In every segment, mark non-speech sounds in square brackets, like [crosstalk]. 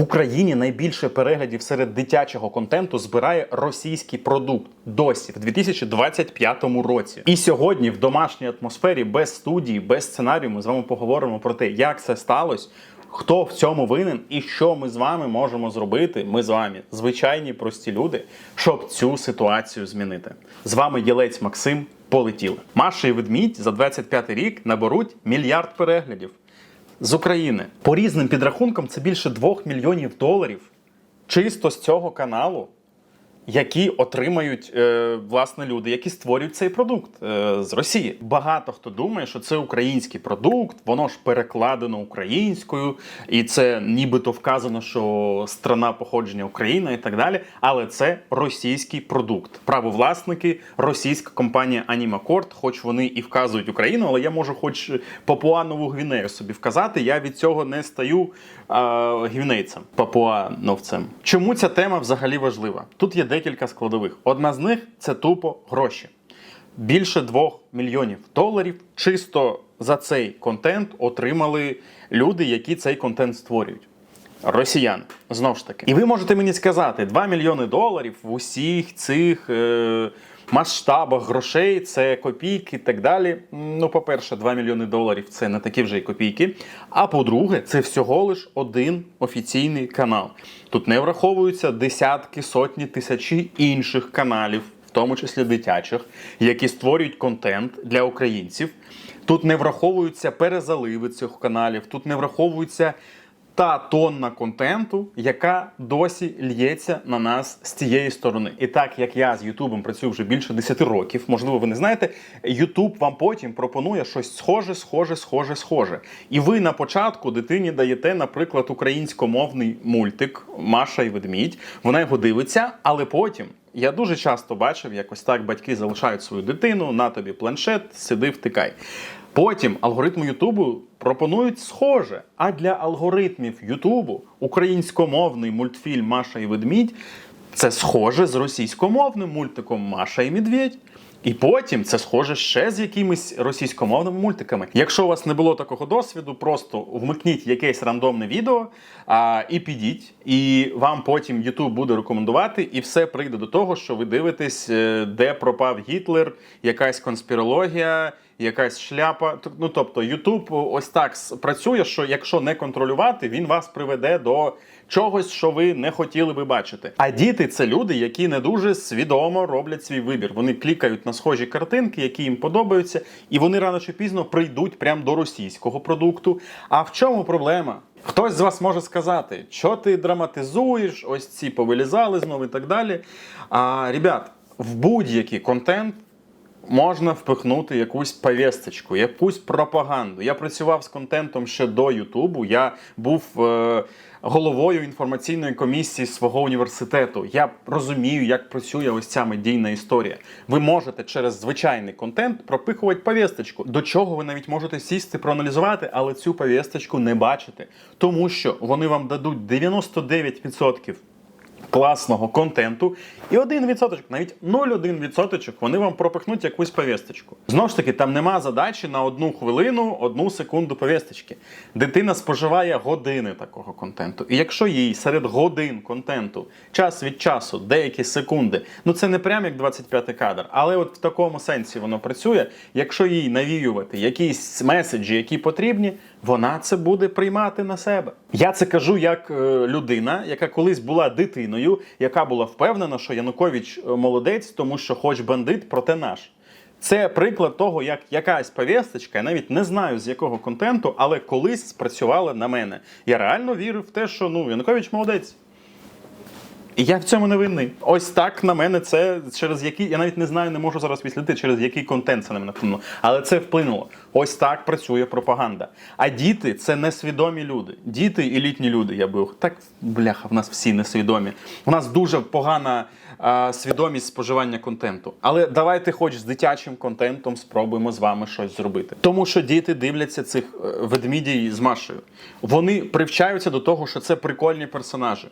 В Україні найбільше переглядів серед дитячого контенту збирає російський продукт досі в 2025 році. І сьогодні в домашній атмосфері без студії, без сценарію ми з вами поговоримо про те, як це сталося. Хто в цьому винен і що ми з вами можемо зробити? Ми з вами, звичайні прості люди, щоб цю ситуацію змінити. З вами Єлець Максим. Полетіли. Маша і ведмідь за 25 рік наберуть мільярд переглядів з України. По різним підрахункам це більше 2 мільйонів доларів чисто з цього каналу, які отримають е, власне люди, які створюють цей продукт е, з Росії. Багато хто думає, що це український продукт, воно ж перекладено українською, і це нібито вказано, що страна походження Україна і так далі. Але це російський продукт. Правовласники, російська компанія Animacord, хоч вони і вказують Україну, але я можу, хоч Папуанову Гвінею собі вказати. Я від цього не стаю а, гвінейцем, папуановцем. Чому ця тема взагалі важлива? Тут є декілька складових. Одна з них це тупо гроші. Більше 2 мільйонів доларів чисто за цей контент отримали люди, які цей контент створюють. Росіяни, знову ж таки. І ви можете мені сказати, 2 мільйони доларів в усіх цих е, масштабах грошей, це копійки і так далі. Ну, по-перше, 2 мільйони доларів це не такі вже й копійки. А по-друге, це всього лиш один офіційний канал. Тут не враховуються десятки, сотні, тисячі інших каналів, в тому числі дитячих, які створюють контент для українців. Тут не враховуються перезаливи цих каналів, тут не враховуються та тонна контенту, яка досі лється на нас з цієї сторони. І так як я з Ютубом працюю вже більше 10 років, можливо, ви не знаєте, Ютуб вам потім пропонує щось схоже, схоже, схоже, схоже. І ви на початку дитині даєте, наприклад, українськомовний мультик Маша і ведмідь. Вона його дивиться, але потім. Я дуже часто бачив, як ось так батьки залишають свою дитину, на тобі планшет, сиди, втикай. Потім алгоритми Ютубу пропонують схоже. А для алгоритмів Ютубу українськомовний мультфільм Маша і Ведмідь це схоже з російськомовним мультиком Маша і Медведь. І потім це схоже ще з якимись російськомовними мультиками. Якщо у вас не було такого досвіду, просто вмикніть якесь рандомне відео а, і підіть, і вам потім YouTube буде рекомендувати, і все прийде до того, що ви дивитесь, е, де пропав Гітлер, якась конспірологія, якась шляпа. Ну тобто, YouTube ось так працює, що якщо не контролювати, він вас приведе до чогось, що ви не хотіли би бачити. А діти це люди, які не дуже свідомо роблять свій вибір. Вони клікають на схожі картинки, які їм подобаються, і вони рано чи пізно прийдуть прямо до російського продукту. А в чому проблема? Хтось з вас може сказати, що ти драматизуєш, ось ці повилізали знову і так далі. А, ребят, в будь-який контент можна впихнути якусь повісточку, якусь пропаганду. Я працював з контентом ще до Ютубу. Я був е, головою інформаційної комісії свого університету. Я розумію, як працює ось ця медійна історія. Ви можете через звичайний контент пропихувати повісточку, до чого ви навіть можете сісти, проаналізувати, але цю повісточку не бачите, тому що вони вам дадуть 99% класного контенту, і 1%, навіть 0,1% вони вам пропихнуть якусь повісточку. Знову ж таки, там нема задачі на одну хвилину, одну секунду повісточки. Дитина споживає години такого контенту. І якщо їй серед годин контенту час від часу, деякі секунди, ну це не прям як 25 кадр, але от в такому сенсі воно працює. Якщо їй навіювати якісь меседжі, які потрібні, вона це буде приймати на себе. Я це кажу як е, людина, яка колись була дитиною, яка була впевнена, що Янукович е, молодець, тому що хоч бандит, проте наш. Це приклад того, як якась повісточка, я навіть не знаю з якого контенту, але колись спрацювала на мене. Я реально вірив в те, що ну Янукович молодець. І я в цьому не винний. Ось так на мене це через який. Я навіть не знаю, не можу зараз відслідити, через який контент це на мене вплинуло. Але це вплинуло. Ось так працює пропаганда. А діти це несвідомі люди. Діти і літні люди. Я би так бляха, в нас всі несвідомі. У нас дуже погана а, свідомість споживання контенту. Але давайте, хоч з дитячим контентом, спробуємо з вами щось зробити. Тому що діти дивляться цих е, ведмідій з Машею. Вони привчаються до того, що це прикольні персонажі.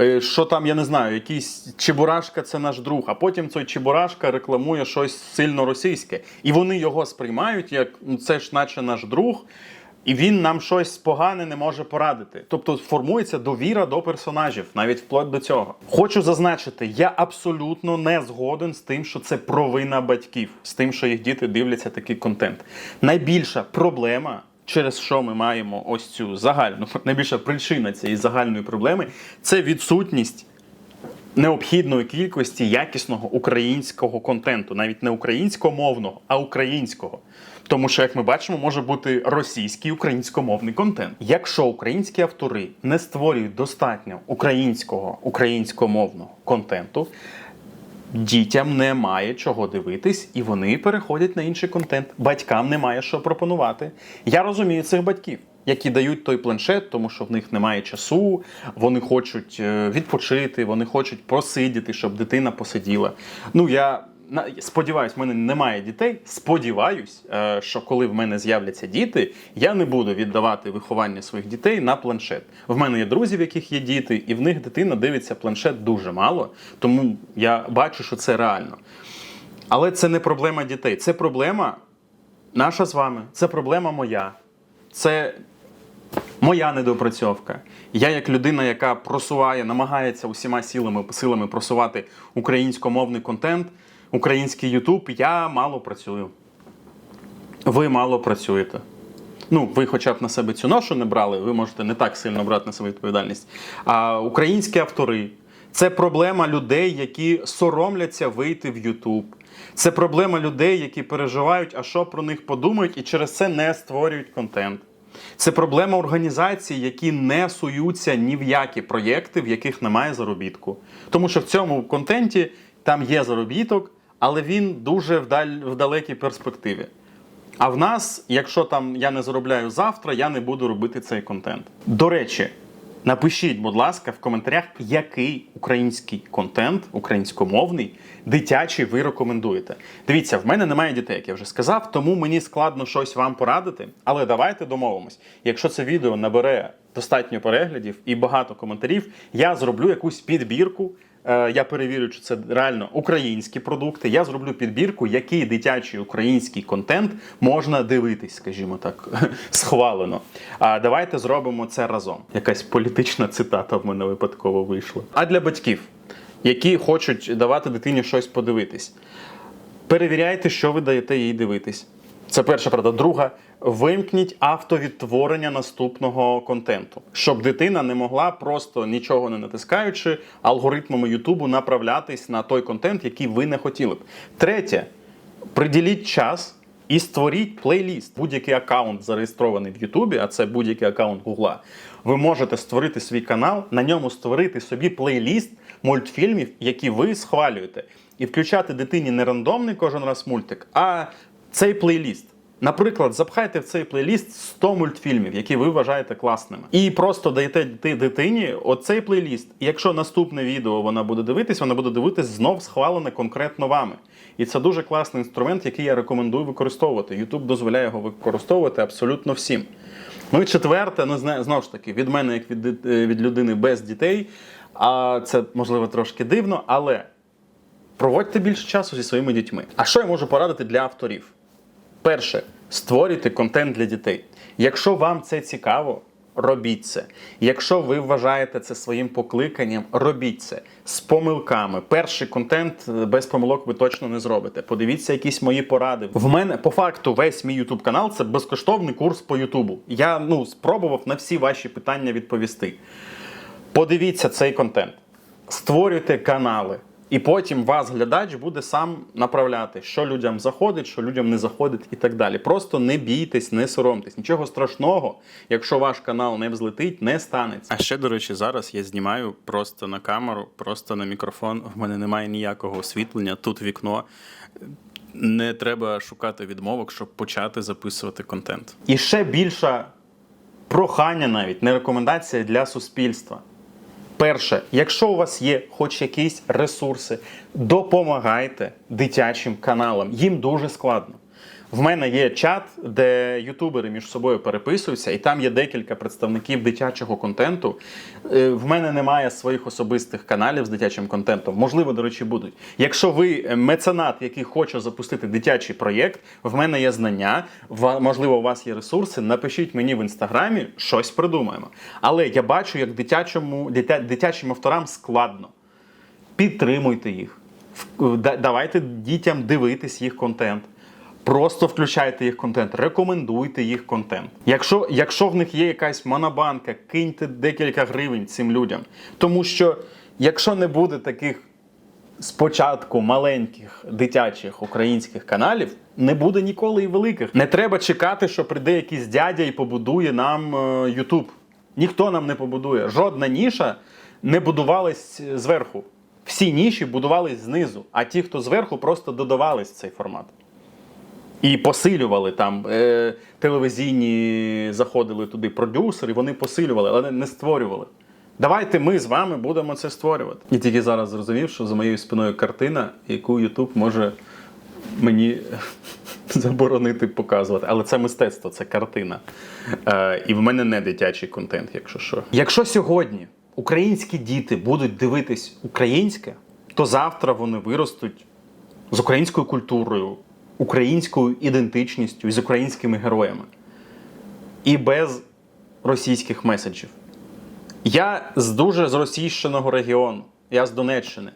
Е, Що там, я не знаю, якийсь Чебурашка це наш друг, а потім цей Чебурашка рекламує щось сильно російське. І вони його сприймають як ну це ж наче наш друг. І він нам щось погане не може порадити. Тобто формується довіра до персонажів, навіть вплоть до цього. Хочу зазначити, я абсолютно не згоден з тим, що це провина батьків, з тим, що їх діти дивляться такий контент. Найбільша проблема. Через що ми маємо ось цю загальну [laughs] найбільша причина цієї загальної проблеми це відсутність необхідної кількості якісного українського контенту, навіть не українськомовного, а українського. Тому що, як ми бачимо, може бути російський українськомовний контент. Якщо українські автори не створюють достатньо українського українськомовного контенту, дітям немає чого дивитись, і вони переходять на інший контент. Батькам немає що пропонувати. Я розумію цих батьків. Які дають той планшет, тому що в них немає часу, вони хочуть е, відпочити, вони хочуть просидіти, щоб дитина посиділа. Ну я сподіваюсь, в мене немає дітей. Сподіваюсь, е, що коли в мене з'являться діти, я не буду віддавати виховання своїх дітей на планшет. В мене є друзі, в яких є діти, і в них дитина дивиться планшет дуже мало, тому я бачу, що це реально. Але це не проблема дітей, це проблема наша з вами, це проблема моя. Це моя недопрацьовка. Я, як людина, яка просуває, намагається усіма силами, силами просувати українськомовний контент, український Ютуб, я мало працюю. Ви мало працюєте. Ну, ви хоча б на себе цю ношу не брали, ви можете не так сильно брати на себе відповідальність. А українські автори це проблема людей, які соромляться вийти в Ютуб. Це проблема людей, які переживають, а що про них подумають, і через це не створюють контент. Це проблема організацій, які не суються ні в які проєкти, в яких немає заробітку. Тому що в цьому контенті там є заробіток, але він дуже вдаль, в далекій перспективі. А в нас, якщо там я не заробляю завтра, я не буду робити цей контент. До речі, напишіть, будь ласка, в коментарях, який український контент, українськомовний, дитячий ви рекомендуєте. Дивіться, в мене немає дітей, як я вже сказав, тому мені складно щось вам порадити. Але давайте домовимось. Якщо це відео набере достатньо переглядів і багато коментарів, я зроблю якусь підбірку. Е, Я перевірю, чи це реально українські продукти. Я зроблю підбірку, який дитячий український контент можна дивитись, скажімо так, [laughs] схвалено. А давайте зробимо це разом. Якась політична цитата в мене випадково вийшла. А для батьків, які хочуть давати дитині щось подивитись, перевіряйте, що ви даєте їй дивитись. Це перша правда. Друга, вимкніть автовідтворення наступного контенту, щоб дитина не могла просто нічого не натискаючи алгоритмами Ютубу направлятись на той контент, який ви не хотіли б. Третє, приділіть час. І створіть плейліст. Будь-який аккаунт зареєстрований в Ютубі, а це будь-який аккаунт Гугла. Ви можете створити свій канал, на ньому створити собі плейліст мультфільмів, які ви схвалюєте, і включати дитині не рандомний кожен раз мультик, а цей плейліст. Наприклад, запхайте в цей плейліст 100 мультфільмів, які ви вважаєте класними, і просто даєте дитині оцей плейліст. І якщо наступне відео вона буде дивитись, вона буде дивитись знов схвалене конкретно вами. І це дуже класний інструмент, який я рекомендую використовувати. YouTube дозволяє його використовувати абсолютно всім. Ну і четверте, ну знову ж таки, від мене, як від, е, від людини без дітей. А це можливо трошки дивно, але проводьте більше часу зі своїми дітьми. А що я можу порадити для авторів? Перше, створюйте контент для дітей. Якщо вам це цікаво, робіть це. Якщо ви вважаєте це своїм покликанням, робіть це з помилками. Перший контент е, без помилок ви точно не зробите. Подивіться якісь мої поради. В мене по факту весь мій YouTube канал це безкоштовний курс по Ютубу. Я ну спробував на всі ваші питання відповісти. Подивіться цей контент, створюйте канали. І потім вас глядач буде сам направляти, що людям заходить, що людям не заходить, і так далі. Просто не бійтесь, не соромтесь. Нічого страшного, якщо ваш канал не взлетить, не станеться. А ще, до речі, зараз я знімаю просто на камеру, просто на мікрофон. В мене немає ніякого освітлення. Тут вікно. Не треба шукати відмовок, щоб почати записувати контент. І ще більше прохання, навіть не рекомендація для суспільства. Перше, якщо у вас є хоч якісь ресурси, допомагайте дитячим каналам. Їм дуже складно. В мене є чат, де ютубери між собою переписуються, і там є декілька представників дитячого контенту. Е, В мене немає своїх особистих каналів з дитячим контентом. Можливо, до речі, будуть. Якщо ви е, меценат, який хоче запустити дитячий проєкт, в мене є знання, можливо, у вас є ресурси. Напишіть мені в інстаграмі, щось придумаємо. Але я бачу, як дитячому дитя, дитячим авторам складно. Підтримуйте їх. В- Давайте дітям дивитись їх контент. Просто включайте їх контент, рекомендуйте їх контент. Якщо, якщо в них є якась монобанка, киньте декілька гривень цим людям. Тому що якщо не буде таких спочатку маленьких дитячих українських каналів, не буде ніколи і великих. Не треба чекати, що прийде якийсь дядя і побудує нам е, Ніхто нам не побудує. Жодна ніша не будувалась зверху. Всі ніші будувались знизу, а ті, хто зверху, просто додавались в цей формат. І посилювали там е, телевізійні заходили туди продюсери, вони посилювали, але не створювали. Давайте ми з вами будемо це створювати. І тільки зараз зрозумів, що за моєю спиною картина, яку Ютуб може мені [laughs] заборонити показувати. Але це мистецтво, це картина. Е, і в мене не дитячий контент, якщо що. Якщо сьогодні українські діти будуть дивитись українське, то завтра вони виростуть з українською культурою, українською ідентичністю з українськими героями. І без російських меседжів. Я з дуже зросійщеного регіону, я з Донеччини.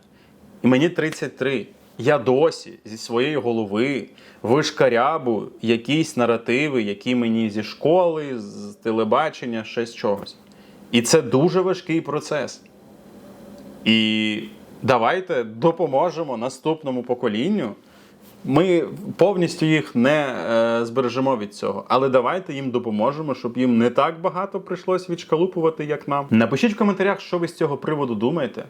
І мені 33. Я досі зі своєї голови вишкарябу якісь наративи, які мені зі школи, з телебачення, ще з чогось. І це дуже важкий процес. І давайте допоможемо наступному поколінню. Ми повністю їх не е, збережемо від цього, але давайте їм допоможемо, щоб їм не так багато прийшлось відшкалупувати, як нам. Напишіть в коментарях, що ви з цього приводу думаєте.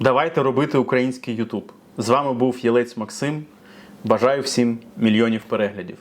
Давайте робити український Ютуб. З вами був Єлець Максим. Бажаю всім мільйонів переглядів.